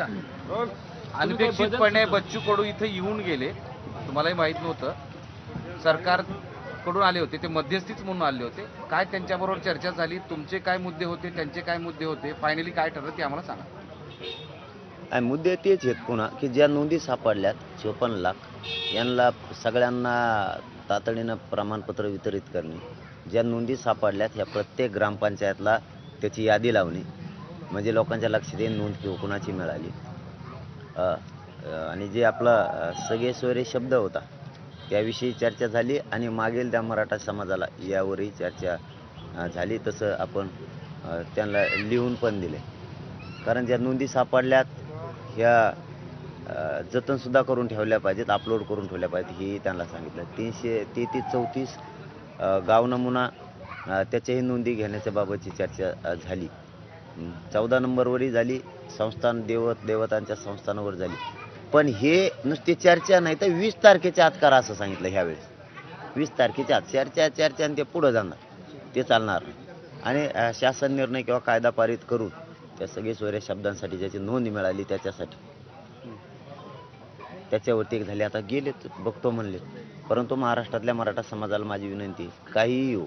अनपेक्षितपणे बच्चू कडू इथे येऊन गेले. तुम्हालाही माहीत नव्हतं. सरकारकडून आले होते ते मध्यस्थीच म्हणून आले होते. काय त्यांच्याबरोबर चर्चा झाली तुमचे काय मुद्दे होते त्यांचे काय मुद्दे होते फायनली काय ठरलं ते आम्हाला सांगा. आणि मुद्दे तेच आहेत पुन्हा की ज्या नोंदी सापडल्यात चोपन्न लाख यांना सगळ्यांना तातडीनं प्रमाणपत्र वितरित करणे. ज्या नोंदी सापडल्यात ह्या प्रत्येक ग्रामपंचायतला त्याची यादी लावणे. म्हणजे लोकांच्या लक्षात येईल नोंद की कोणाची मिळाली. आणि जे आपला सगळे सोयरे शब्द होता त्याविषयी चर्चा झाली आणि मागील त्या मराठा समाजाला यावरही चर्चा झाली. तसं आपण त्यांना लिहून पण दिले. कारण ज्या नोंदी सापडल्यात ह्या जतनसुद्धा करून ठेवल्या पाहिजेत अपलोड करून ठेवल्या पाहिजेत हेही त्यांना सांगितलं. तीनशे तेहतीस चौतीस गाव नमुना त्याच्याही नोंदी घेण्याच्या बाबतची चर्चा झाली. चौदा नंबरवरही झाली संस्थान देवत देवतांच्या संस्थानावर झाली. पण हे नुसती चर्चा नाही तर वीस तारखेच्या आत करा असं सांगितलं ह्यावेळेस. वीस तारखेच्या आत चर्चा चर्चा आणि ते पुढं जाणार. ते चालणार आणि शासन निर्णय किंवा कायदा पारित करून त्या सगळे सोयऱ्या शब्दांसाठी ज्याची नोंद मिळाली त्याच्यासाठी. त्याच्यावरती एक झाले. आता गेले बघतो म्हणले परंतु महाराष्ट्रातल्या मराठा समाजाला माझी विनंती काहीही हो